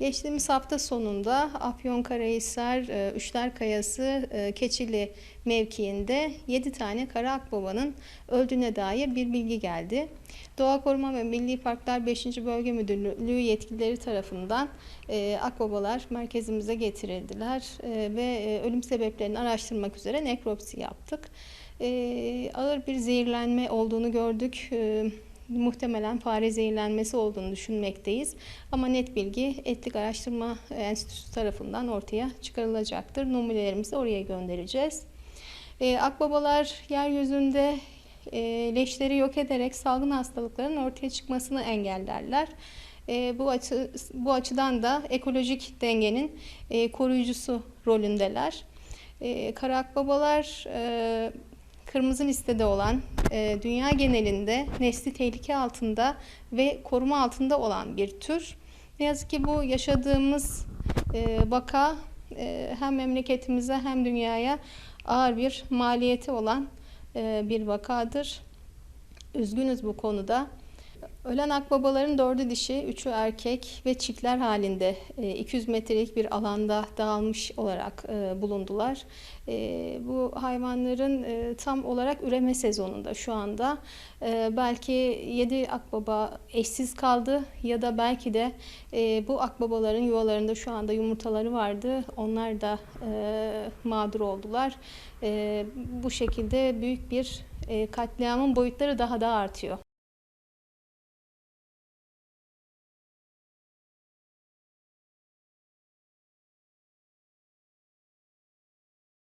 Geçtiğimiz hafta sonunda Afyonkarahisar e, Üçler Kayası e, Keçili mevkiinde 7 tane kara akbabanın öldüğüne dair bir bilgi geldi. Doğa Koruma ve Milli Parklar 5. Bölge Müdürlüğü yetkilileri tarafından e, akbabalar merkezimize getirildiler ve ölüm sebeplerini araştırmak üzere nekropsi yaptık. Ağır bir zehirlenme olduğunu gördük. E, muhtemelen fare zehirlenmesi olduğunu düşünmekteyiz. Ama net bilgi Etlik Araştırma Enstitüsü tarafından ortaya çıkarılacaktır. Numunelerimizi oraya göndereceğiz. Ee, akbabalar yeryüzünde e, leşleri yok ederek salgın hastalıkların ortaya çıkmasını engellerler. E, bu açı bu açıdan da ekolojik dengenin e, koruyucusu rolündeler. E, kara akbabalar e, kırmızı listede olan e, dünya genelinde nesli tehlike altında ve koruma altında olan bir tür. Ne yazık ki bu yaşadığımız e, vaka e, hem memleketimize hem dünyaya ağır bir maliyeti olan e, bir vakadır. Üzgünüz bu konuda. Ölen akbabaların dördü dişi, üçü erkek ve çiftler halinde e, 200 metrelik bir alanda dağılmış olarak e, bulundular. E, Bu hayvanların e, tam olarak üreme sezonunda şu anda. E, Belki 7 akbaba eşsiz kaldı ya da belki de e, bu akbabaların yuvalarında şu anda yumurtaları vardı. Onlar da e, mağdur oldular. E, Bu şekilde büyük bir e, katliamın boyutları daha da artıyor.